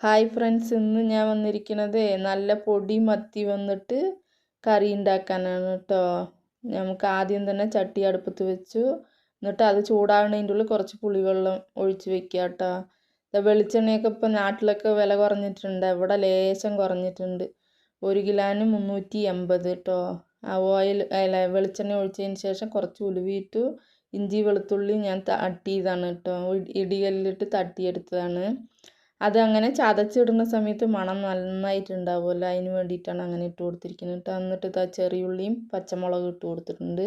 Hi friends ഇന്ന് ഞാൻ വന്നിരിക്കുന്നത് നല്ല പൊടി മത്തി വന്നിട്ട് കറി ഉണ്ടാക്കാനാണ് കേട്ടോ നമുക്ക് ആദ്യം തന്നെ ചട്ടി അടുപ്പത്ത് വെച്ചു. എന്നിട്ട് അത് ചൂടാവുന്നതിന്റെ ഉള്ളിൽ കുറച്ച് പുളിവെള്ളം ഒഴിച്ച് വെക്കുക കേട്ടോ വെളിച്ചെണ്ണയൊക്കെ ഇപ്പം നാട്ടിലൊക്കെ വില കുറഞ്ഞിട്ടുണ്ട്. ഇവിടെ ലേശം കുറഞ്ഞിട്ടുണ്ട്. ഒരു കിലോന് മുന്നൂറ്റി എൺപത് കേട്ടോ ആ ഓയിൽ അല്ല വെളിച്ചെണ്ണ ഒഴിച്ചതിന് ശേഷം കുറച്ച് ഉലുവിയിട്ടു ഇഞ്ചി വെളുത്തുള്ളി ഞാൻ തട്ടിയതാണ് കേട്ടോ ഇടികല്ലിട്ട് തട്ടിയെടുത്തതാണ്. അതങ്ങനെ ചതച്ചിടുന്ന സമയത്ത് മണം നന്നായിട്ടുണ്ടാവുമല്ലോ. അതിന് വേണ്ടിയിട്ടാണ് അങ്ങനെ ഇട്ട് കൊടുത്തിരിക്കുന്നത്. കേട്ടോ എന്നിട്ട് ഇതാ ചെറിയുള്ളിയും പച്ചമുളകും ഇട്ട് കൊടുത്തിട്ടുണ്ട്.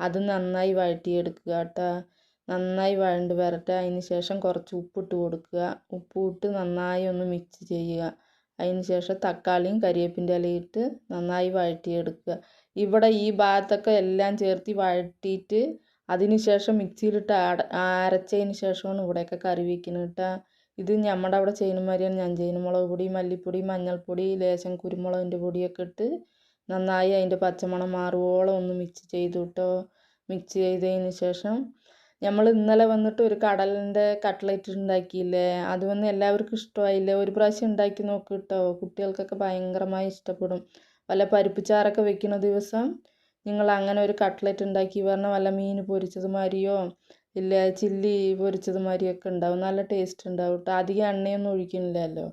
അത് നന്നായി വഴറ്റിയെടുക്കുക കേട്ടോ. നന്നായി വഴണ്ട് വരട്ടെ. അതിന് ശേഷം കുറച്ച് ഉപ്പിട്ട് കൊടുക്കുക. ഉപ്പ് ഇട്ട് നന്നായി ഒന്ന് മിക്സ് ചെയ്യുക. അതിന് ശേഷം തക്കാളിയും കരിവേപ്പിന്റെ ഇലയിട്ട് നന്നായി വഴറ്റിയെടുക്കുക. ഇവിടെ ഈ ഭാഗത്തൊക്കെ എല്ലാം ചേർത്ത് വഴറ്റിയിട്ട് അതിന് ശേഷം മിക്സിയിലിട്ട് അരച്ചതിന് ശേഷമാണ് ഇവിടെയൊക്കെ കറി വയ്ക്കുന്നത് കേട്ടോ. ഇത് നമ്മുടെ അവിടെ ചെയ്യുന്ന മാതിരിയാണ് ഞാൻ ചെയ്യുന്നത് മുളക് പൊടി മല്ലിപ്പൊടി മഞ്ഞൾപ്പൊടി ലേശം കുരുമുളകിന്റെ പൊടിയൊക്കെ ഇട്ട് നന്നായി അതിന്റെ പച്ചമണം മാറുവോളം ഒന്ന് മിക്സ് ചെയ്തു കേട്ടോ മിക്സ് ചെയ്തതിന് ശേഷം നമ്മൾ ഇന്നലെ വന്നിട്ട് ഒരു കടലിന്റെ കട്ട്ലറ്റ് ഉണ്ടാക്കിയില്ലേ അത് വന്ന് എല്ലാവർക്കും ഇഷ്ടമായില്ലേ? ഒരു പ്രാവശ്യം ഉണ്ടാക്കി നോക്ക് കേട്ടോ കുട്ടികൾക്കൊക്കെ ഭയങ്കരമായി ഇഷ്ടപ്പെടും. വല്ല പരിപ്പ് ചാറൊക്കെ വെക്കുന്ന ദിവസം നിങ്ങൾ അങ്ങനെ ഒരു കട്ട്ലറ്റ് ഉണ്ടാക്കി പറഞ്ഞാൽ വല്ല മീൻ പൊരിച്ചത് മാതിരിയോ ഇല്ല ചില്ലി പൊരിച്ചത് മാതിരിയൊക്കെ ഉണ്ടാവും. നല്ല ടേസ്റ്റ് ഉണ്ടാവും കേട്ടോ അധികം എണ്ണയൊന്നും ഒഴിക്കുന്നില്ലല്ലോ.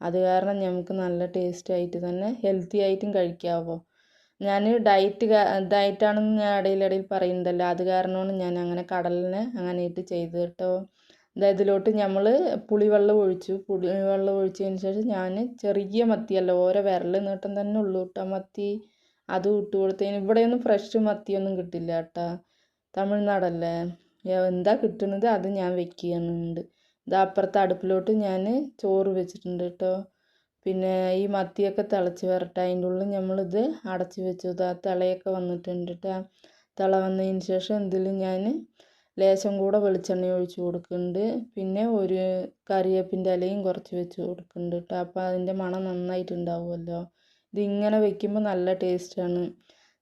അത് കാരണം നമുക്ക് നല്ല ടേസ്റ്റ് ആയിട്ട് തന്നെ ഹെൽത്തി ആയിട്ടും കഴിക്കാമോ ഞാൻ ഡയറ്റ് ഡയറ്റാണെന്ന് ഞാൻ ഇടയിലിടയിൽ പറയുന്നുണ്ടല്ലോ. അത് കാരണമാണ് ഞാൻ അങ്ങനെ കടലിനെ അങ്ങനെ ഇട്ട് ചെയ്ത് കേട്ടോ ഇതിലോട്ട് നമ്മൾ പുളിവെള്ളം ഒഴിച്ചു. പുളിവെള്ളം ഒഴിച്ചതിന് ശേഷം ഞാൻ ചെറിയ മത്തിയല്ല ഓരോ വിരൽ നീട്ടം തന്നെ ഉള്ളൂ കേട്ടോ മത്തി അതും ഇട്ട് കൊടുത്തതിന്. ഇവിടെയൊന്നും ഫ്രഷ് മത്തിയൊന്നും കിട്ടില്ല കേട്ടോ തമിഴ്നാടല്ലേ? എന്താ കിട്ടുന്നത് അത് ഞാൻ വെക്കുന്നുണ്ട് ഇതാ അപ്പുറത്തെ അടുപ്പിലോട്ട് ഞാൻ ചോറ് വെച്ചിട്ടുണ്ട് കേട്ടോ. പിന്നെ ഈ മത്തിയൊക്കെ തിളച്ച് വരട്ടെ. അതിന്റെ ഉള്ളിൽ നമ്മളിത് അടച്ച് വെച്ചു. ഇതാ തിളയൊക്കെ വന്നിട്ടുണ്ട് കേട്ടോ. തിള വന്നതിന് ശേഷം ഇതിൽ ഞാൻ ലേശം കൂടെ വെളിച്ചെണ്ണ ഒഴിച്ച് കൊടുക്കുന്നുണ്ട്. പിന്നെ ഒരു കറിവേപ്പിന്റെ ഇലയും കുറച്ച് വെച്ച് കൊടുക്കുന്നുണ്ട് കേട്ടോ. അപ്പോൾ അതിന്റെ മണം നന്നായിട്ടുണ്ടാവുമല്ലോ. ഇതിങ്ങനെ വെക്കുമ്പോൾ നല്ല ടേസ്റ്റാണ്.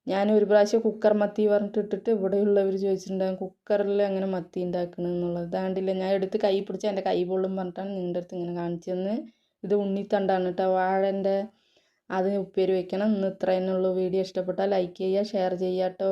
ഞാൻ ഒരു പ്രാവശ്യം കുക്കർ മത്തി പറഞ്ഞിട്ട് ഇവിടെയുള്ളവർ ചോദിച്ചിട്ടുണ്ടാകും കുക്കറിൽ അങ്ങനെ മത്തി ഉണ്ടാക്കണമെന്നുള്ളത് ദാണ്ടില്ല ഞാൻ എടുത്ത് കൈ പിടിച്ച് എന്റെ കൈ പൊള്ളും പറഞ്ഞിട്ടാണ് നിങ്ങളുടെ അടുത്ത് ഇങ്ങനെ കാണിച്ചെന്ന് ഇത് ഉണ്ണിത്തണ്ടാണ് കേട്ടോ. വാഴന്റെ അത് ഉപ്പേരി വയ്ക്കണം ഇന്ന് ഇത്ര തന്നെയുള്ളൂ വീഡിയോ ഇഷ്ടപ്പെട്ടാൽ ലൈക്ക് ചെയ്യുക ഷെയർ ചെയ്യുക കേട്ടോ.